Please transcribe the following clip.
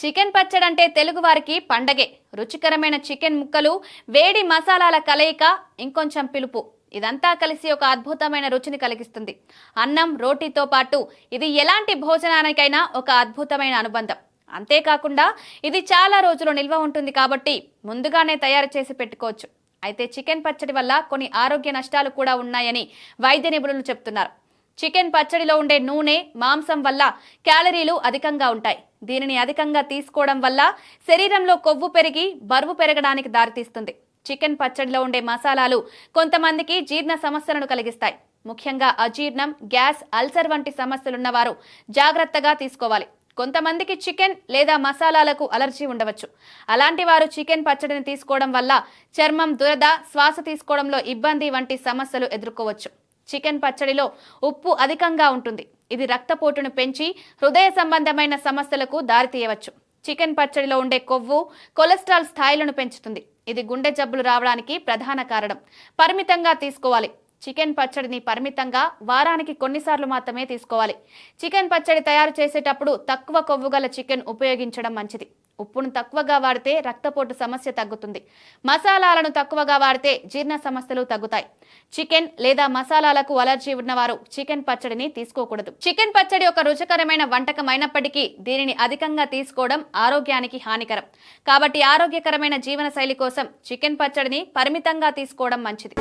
Chicken పచ్చడి అంటే తెలుగు వారికి పండగే. రుచికరమైన చికెన్ ముక్కలు వేడి మసాలాల కలయిక ఇంకొంచెం పిలుపు. ఇదంతా కలిసి ఒక అద్భుతమైన రుచిని కలిగిస్తుంది. అన్నం రోటీతో పాటు ఇది ఎలాంటి భోజనానికైనా ఒక అద్భుతమైన అనుబంధం. అంతేకాకుండా ఇది చాలా రోజులు నిల్వ ఉంటుంది కాబట్టి ముందుగానే తయారు చేసి పెట్టుకోవచ్చు. అయితే చికెన్ పచ్చడి వల్ల కొన్ని ఆరోగ్య నష్టాలు కూడా ఉన్నాయని వైద్య నిపుణులు చెప్తున్నారు. చికెన్ పచ్చడిలో ఉండే నూనె మాంసం వల్ల క్యాలరీలు అధికంగా ఉంటాయి. దీనిని అధికంగా తీసుకోవడం వల్ల శరీరంలో కొవ్వు పెరిగి బరువు పెరగడానికి దారితీస్తుంది. చికెన్ పచ్చడిలో ఉండే మసాలాలు కొంతమందికి జీర్ణ సమస్యలను కలిగిస్తాయి. ముఖ్యంగా అజీర్ణం గ్యాస్ అల్సర్ వంటి సమస్యలున్నవారు జాగ్రత్తగా తీసుకోవాలి. కొంతమందికి చికెన్ లేదా మసాలాలకు అలర్జీ ఉండవచ్చు. అలాంటి వారు చికెన్ పచ్చడిని తీసుకోవడం వల్ల చర్మం దురద శ్వాస తీసుకోవడంలో ఇబ్బంది వంటి సమస్యలు ఎదుర్కోవచ్చు. చికెన్ పచ్చడిలో ఉప్పు అధికంగా ఉంటుంది. ఇది రక్తపోటును పెంచి హృదయ సంబంధమైన సమస్యలకు దారితీయవచ్చు. చికెన్ పచ్చడిలో ఉండే కొవ్వు కొలెస్ట్రాల్ స్థాయిలను పెంచుతుంది. ఇది గుండె జబ్బులు రావడానికి ప్రధాన కారణం. పరిమితంగా తీసుకోవాలి. చికెన్ పచ్చడిని పరిమితంగా వారానికి కొన్నిసార్లు మాత్రమే తీసుకోవాలి. చికెన్ పచ్చడి తయారు చేసేటప్పుడు తక్కువ కొవ్వు గల చికెన్ ఉపయోగించడం మంచిది. ఉప్పును తక్కువగా వాడితే రక్తపోటు సమస్య తగ్గుతుంది. మసాలాలను తక్కువగా వాడితే జీర్ణ సమస్యలు తగ్గుతాయి. చికెన్ లేదా మసాలాలకు అలర్జీ ఉన్నవారు చికెన్ పచ్చడిని తీసుకోకూడదు. చికెన్ పచ్చడి ఒక రుచికరమైన వంటకం అయినప్పటికీ దీనిని అధికంగా తీసుకోవడం ఆరోగ్యానికి హానికరం. కాబట్టి ఆరోగ్యకరమైన జీవన శైలి కోసం చికెన్ పచ్చడిని పరిమితంగా తీసుకోవడం మంచిది.